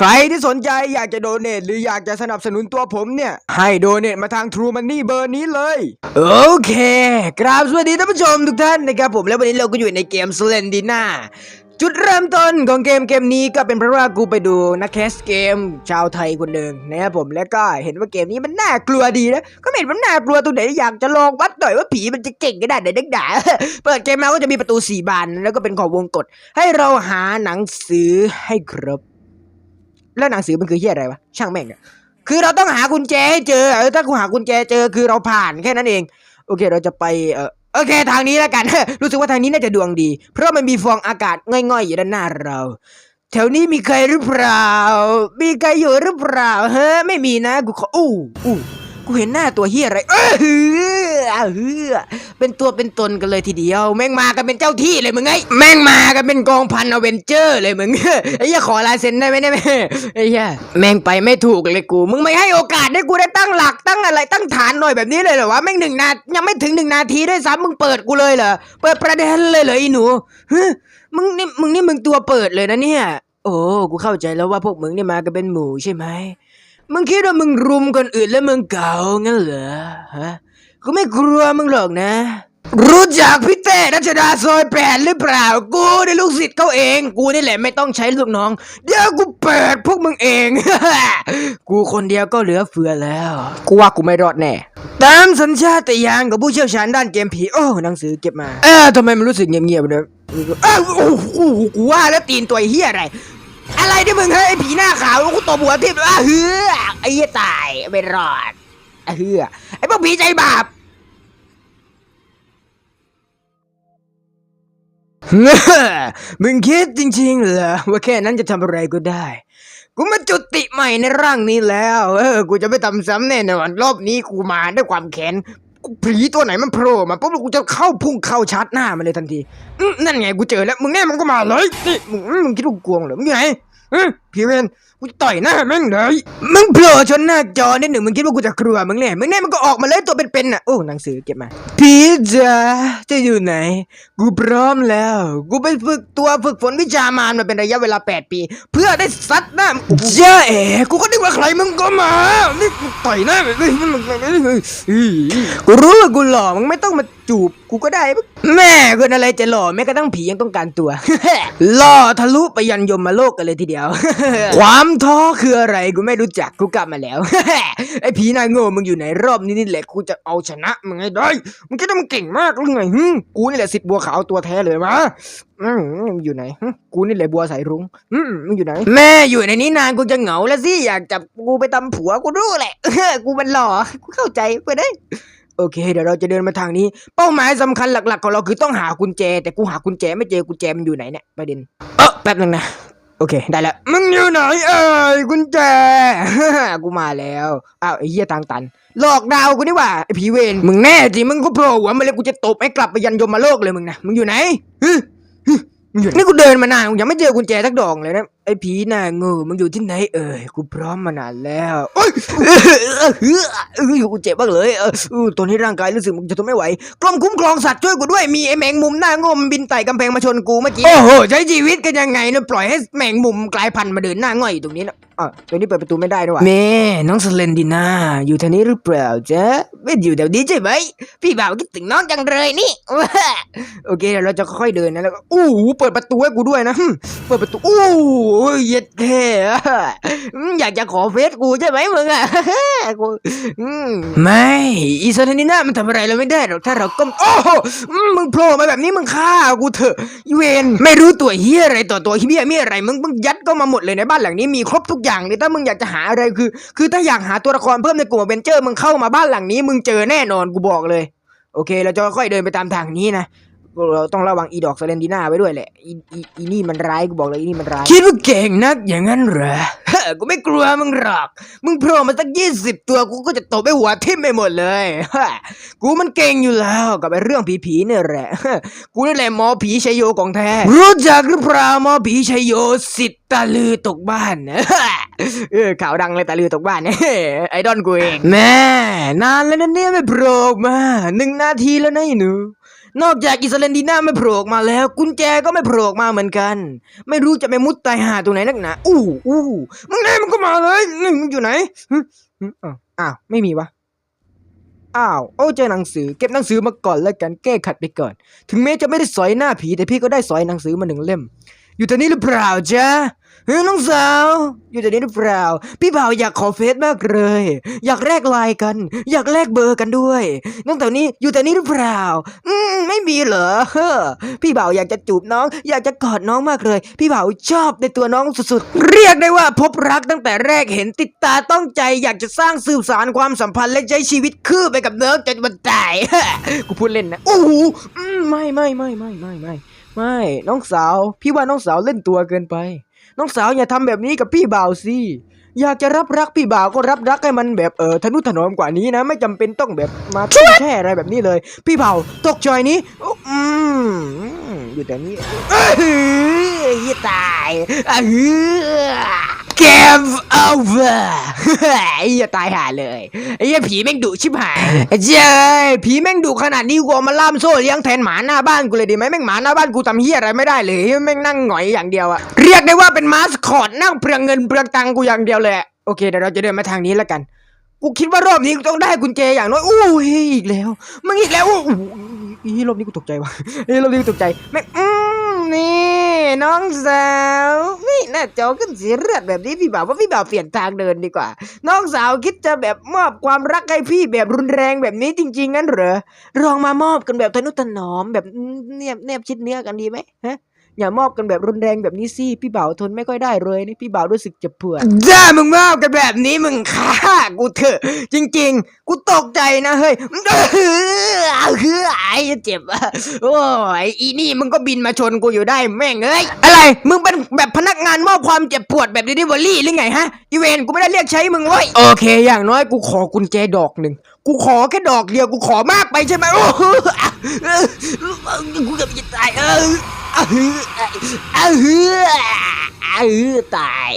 ใครที่สนใจอยากจะโดเนทหรืออยากจะสนับสนุนตัวผมเนี่ย ให้โดเนทมาทาง True Money เบอร์นี้เลย โอเคกราบสวัสดีท่านผู้ชมทุกท่านนะครับผมแล้ววันนี้เราก็อยู่ในเกม s l e n d i n a จุดเริ่มต้นของเกมเกมนี้ก็เป็นเพราะว่ากูไปดูนักแคสเกมชาวไทยคนหนึ่งนะครับผมแล้วก็เห็นว่าเกมนี้มันน่ากลัวดีนะก็ไม่เห็นมันน่ากลัวตรงไหนอยากจะลองวัดหน่อยว่าผีมันจะเก่งขนาดไหนนักหนาเปิดเกมมาก็จะมีประตูสี่บานแล้วก็เป็นของวงกฏให้เราหาหนังสือให้ครบ แล้วหนังสือมันคือเฮียอะไรวะช่างแม่งอะคือเราต้องหากุญแจให้เจอเออถ้ากูหากุญแจเจอคือเราผ่านแค่นั้นเอง โอเคเราจะไปเออโอเคทางนี้แล้วกัน รู้สึกว่าทางนี้น่าจะดวงดี เพราะมันมีฟองอากาศง่อยๆอยู่ด้านหน้าเรา แถวนี้มีใครหรือเปล่า มีใครอยู่หรือเปล่าฮะไม่มีนะกูขออู้อู้กูเห็นหน้าตัวเฮียอะไรเออ ฮือฮือเป็นตัวเป็นตนกันเลยทีเดียว แม่งมากันเป็นเจ้าที่เลยมึงไงแม่งมากันเป็นกองพันอเวนเจอร์เลยมึงไอ้เหี้ยขอลายเซ็นได้ไหมได้ไหมไอ้เหี้ยแม่งไปไม่ถูกเลยกู มึงไม่ให้โอกาสให้กูได้ตั้งหลักตั้งอะไรตั้งฐานหน่อยแบบนี้เลยเหรอวะแม่งหนึ่งนาทียังไม่ถึงหนึ่งนาทีด้วยซ้ำมึงเปิดกูเลยเหรอเปิดประเด็นเลยเหรอไอ้หนูฮะมึงนี่มึงนี่มึงตัวเปิดเลยนะเนี่ยโอ้กูเข้าใจแล้วว่าพวกมึงเนี่ยมากันเป็นหมู่ใช่ไหมมึงคิดว่ามึงรุมคนอื่นแล้วมึงเก่างั้นเหรอฮะ กูไม่กลัวมึงหรอกนะ รู้จักพี่เต้รัชดาซอยแปดหรือเปล่า กูได้ลูกศิษย์เขาเอง กูนี่แหละไม่ต้องใช้ลูกน้อง เดี๋ยวกูเปิดพวกมึงเอง กูคนเดียวก็เหลือเฟือแล้ว กูว่ากูไม่รอดแน่ ตามสัญชาตญาณของผู้เชี่ยวชาญด้านเกมผี โอ้หนังสือเก็บมา เออทำไมมันรู้สึกเงียบๆเนี่ยเอ้าโอ้โหกูว่าแล้วตีนตัวเฮียอะไรอะไรที่มึงเฮ้ยไอ้ผีหน้าขาวกูตบหัวทิ่มอะเฮือไอ้เหี้ยตายไม่รอด อะเฮือไอ้พวกผีใจบาปมึงคิดจริงๆเหรอว่าแค่นั้นจะทำอะไรก็ได้ กูมาจุติใหม่ในร่างนี้แล้ว เออ กูจะไม่ทำซ้ำแน่นอนรอบนี้กูมาด้วยความแค้นผีตัวไหนมันโผล่มาปุ๊บกูจะเข้าพุ่งเข้าชาร์จหน้ามันเลยทันทีนั่นไงกูเจอแล้ว มึงแน่มันก็มาเลยนี่มึงมึงคิดว่ากูกลัวเหรอมึงไห นเออผีเวนกูจะต่อยหน้าแม่งเลยมึงโผล่ชนหน้าจอนิดหนึ่งมึงคิดว่ากูจะกลัวมึงแน่มึงแน่มันก็ออกมาเลยตัวเป็นๆน่ะโอ้หนังสือเก็บมาผีจ๋าจะอยู่ไหน กูพร้อมแล้ว กูไปฝึกตัวฝึกฝนวิชามารมาเป็นระยะเวลา 8 ปี เพื่อได้ซัดหน้าเจ้าเอ๋กูก็นึกว่าใครมึงก็มานี่กูต่อยหน้าแบบนี้กูรู้ว่ากูหล่อมึงไม่ต้องมาจูบกูก็ได้แม่คนอะไรจะหล่อแม้กระทั่งผียังต้องการตัว หล่อทะลุไปยันยมมาโลกกันเลยทีเดียว ความท้อคืออะไรกูไม่รู้จักกูกลับมาแล้ว ไอ้ผีนายโง่มึงอยู่ไหนรอบนี้นี่แหละกูจะเอาชนะมึงให้ได้มึงคิดว่ามึงเก่งมากหรือไงหึกูนี่แหละสิทธิ์บัวขาวตัวแท้เลยมาอืมมึงอยู่ไหนหึกูนี่แหละบัวสายรุ้งอืมมึงอยู่ไหน แม่อยู่ในนี้นานกูจะเหงาแล้วสิอยากจับกูไปตำผัวกูรู้แหละกูมันหล่อกูเข้าใจไปได้ โอเค เดี๋ยวเราจะเดินมาทางนี้ เป้าหมายสำคัญหลัก ๆ ของเราคือต้องหากุญแจ แต่กูหากุญแจไม่เจอกุญแจมันอยู่ไหนเนี่ยประเด็นเออแป๊บนึงนะโอเค ได้แล้วมึงอยู่ไหนเอ้ยกุญแจกูมาแล้วอ้าวไอ้เหี้ยทางตันหลอกดาวกูนี่ว่าไอ้ผีเวรมึงแน่จริงมึงก็โผล่หัวมาเลยกูจะตบให้กลับไปยันยมมาโลกเลยมึงนะมึงอยู่ไหนฮึฮึมึงอยู่นี่กูเดินมานานยังไม่เจอกุญแจสักดอกเลยนะ ไอ้ผีหน้าโงูมึงอยู่ที่ไหนเอ่ยกูพร้อมมานานแล้วโอ้ยเออเออเออกูเจ็บมากเลยเออเออตอนนี้ร่างกายรู้สึกมึงจะทนไม่ไหวกรมคุ้มครองสัตว์ช่วยกูด้วยมีไอ้แมงมุมหน้าโง่มันบินไต่กำแพงมาชนกูเมื่อกี้โอ้โหใช้ชีวิตกันยังไงเนี่ยปล่อยให้แมงมุมกลายพันธุ์มาเดินหน้าง่อยอยู่ตรงนี้นะอะตรงนี้เปิดประตูไม่ได้ด้วยว่ะแม่น้องสเลนดิน่าอยู่ทางนี้หรือเปล่าจ๊ะไม่อยู่แถวนี้ใช่ไหมพี่บ่าวคิดถึงน้องจังเลยนี่โอเคเดี๋ยวเราจะค่อยๆเดินนะแล้วก็อู้หูเปิดประตูให้กูด้วยนะหึเปิดประตูอู้หูเย็ดแค่อืมอยากจะขอเฟซกูใช่ไหมมึงอะกูอืมไม่อีซาเทนิน่ามันทำอะไรเราไม่ได้หรอกถ้าเราก้มโอ้โหอืมมึงโผล่มาแบบนี้มึงฆ่ากูเถอะอีเวนไม่รู้ตัวเฮียอะไรต่อตัวเฮียมีอะไรมึงมึงยัดก็มาหมดเลยในบ้านหลังนี้มีครบทุกอย่างเลยถ้ามึงอยากจะหาอะไรคือ คือถ้าอยากหาตัวละครเพิ่มในกลุ่มเวนเจอร์มึงเข้ามาบ้านหลังนี้มึงเจอแน่นอนกูบอกเลย โอเค เราจะค่อยๆเดินไปตามทางนี้นะ เราต้องระวังอีดอกเซเลนดีน่าไว้ด้วยแหละอีอีอีนี่มันร้ายกูบอกเลยอีนี่มันร้ายคิดว่าเก่งนักอย่างนั้นเหรอกูไม่กลัวมึงหรอก มึงโผล่มาสักยี่สิบตัวกูก็จะตบไปหัวทิ่มไปหมดเลยกูมันเก่งอยู่แล้วกับไอ้เรื่องผีๆเนี่ยแหละกูนี่แหละหมอผีชัยโยของแท้ รู้จักหรือเปล่าหมอผีชัยโยสิทธิ์ตาลือตกบ้านเออข่าวดังเลยตาลือตกบ้านไอดอนกูเองแม่นานแล้วนะเนี่ยไม่โผล่ออกมาหนึ่งนาทีแล้วนะไอ้หนู นอกจากอิสเลนดีน่าไม่โผล่ออกมาแล้ว กุญแจก็ไม่โผล่ออกมาเหมือนกัน ไม่รู้จะไปมุดตายหาตรงไหนนักหนาอู้อู้มึงไงมึงก็มาเลยนี่มึงอยู่ไหนอ้าวอ้าวไม่มีวะอ้าวโอ้เจอหนังสือเก็บหนังสือมาก่อนแล้วกันแก้ขัดไปก่อน ถึงแม้จะไม่ได้สอยหน้าผีแต่พี่ก็ได้สอยหนังสือมาหนึ่งเล่ม อยู่ตรงนี้หรือเปล่าจ๊ะ เฮ้ยน้องสาว อยู่ตรงนี้หรือเปล่า พี่บ่าวอยากขอเฟซมากเลย อยากแลกไลน์กัน อยากแลกเบอร์กันด้วยน้องแถวนี้อยู่แต่นี้หรือเปล่า อืมไม่มีเหรอเฮ้อพี่บ่าวอยากจะจูบน้อง อยากจะกอดน้องมากเลย พี่บ่าวชอบในตัวน้องสุดๆ เรียกได้ว่าพบรักตั้งแต่แรกเห็นติดตาต้องใจ อยากจะสร้างสืบสารความสัมพันธ์และใช้ชีวิตคู่ไปกับเน้องจนวันตาย กูพูดเล่นนะโอ้โหไม่ไม่ไม่ไม่ไม่ไม่ไม่ น้องสาว พี่ว่าน้องสาวเล่นตัวเกินไป น้องสาวอย่าทำแบบนี้กับพี่บ่าวสิอยากจะรับรักพี่บ่าวก็รับรักให้มันแบบเออทนุถนอมกว่านี้นะ ไม่จำเป็นต้องแบบมาทุ่มแช่อะไรแบบนี้เลย พี่บ่าวตกใจนี้อืมอยู่แต่นี้เอ้ยตายอะ เกมโอเวอร์ไอ้เหี้ยตายห่าเลยไอ้ยผีแม่งดุชิบหายเจ้ยผีแม่งดุขนาดนี้กูมาล่ามโซ่เลี้ยงแทนหมาหน้าบ้านกูเลยดีไหมแม่งหมาหน้าบ้านกูทำเหี้ยอะไรไม่ได้เลยแม่งนั่งหงอยอย่างเดียวอะเรียกได้ว่าเป็นมาสคอตนั่งเปลืองเงินเปลืองตังกูอย่างเดียวเลยโอเคเดี๋ยวเราจะเดินมาทางนี้แล้วกันกูคิดว่ารอบนี้กูต้องได้กุญแจอย่างน้อยอู้ยอีกแล้วมึงอีกแล้วอู้อีรอบนี้กูตกใจว่ะเอ้ยรอบนี้กูตกใจแม่ง นี่น้องสาวนี่หน้าจอขึ้นสีเลือดแบบนี้พี่บ่าวว่าพี่บ่าวเปลี่ยนทางเดินดีกว่า น้องสาวคิดจะแบบมอบความรักให้พี่แบบรุนแรงแบบนี้จริง ๆ งั้นเหรอลองมามอบกันแบบทนุถนอมแบบเนียบเนบชิดเนื้อกันดีไหมฮะ อย่ามอบกันแบบรุนแรงแบบนี้สิพี่บ่าวทนไม่ค่อยได้เลยนี่พี่บ่าวรู้สึกเจ็บปวดถ้ามึงมอบกันแบบนี้มึงฆ่ากูเถอะ จริง ๆ กูตกใจนะเฮ้ยเฮ้ยไอ้เจ็บอะโอ้ยอีนี่มึงก็บินมาชนกูอยู่ได้แม่งเอ้ยอะไรมึงเป็นแบบพนักงานมอบความเจ็บปวดแบบเดลิเวอรี่หรือไงฮะอีเวนกูไม่ได้เรียกใช้มึงเว้ยโอเค อย่างน้อยกูขอกุญแจดอกหนึ่งกูขอแค่ดอกเดียวกูขอมากไปใช่ไหมโอ้โหกูเกับจะตายเออ เออืออเออตาย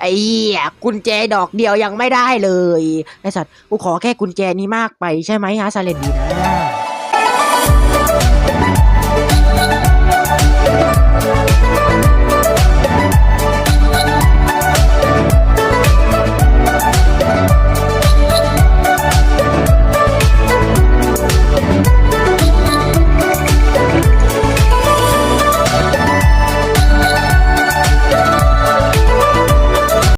ไอ้เหี้ยกุญแจดอกเดียวยังไม่ได้เลย ไอ้สัตว์กูขอแค่กุญแจนี้มากไปใช่ไหมฮะซาเลนดีนะ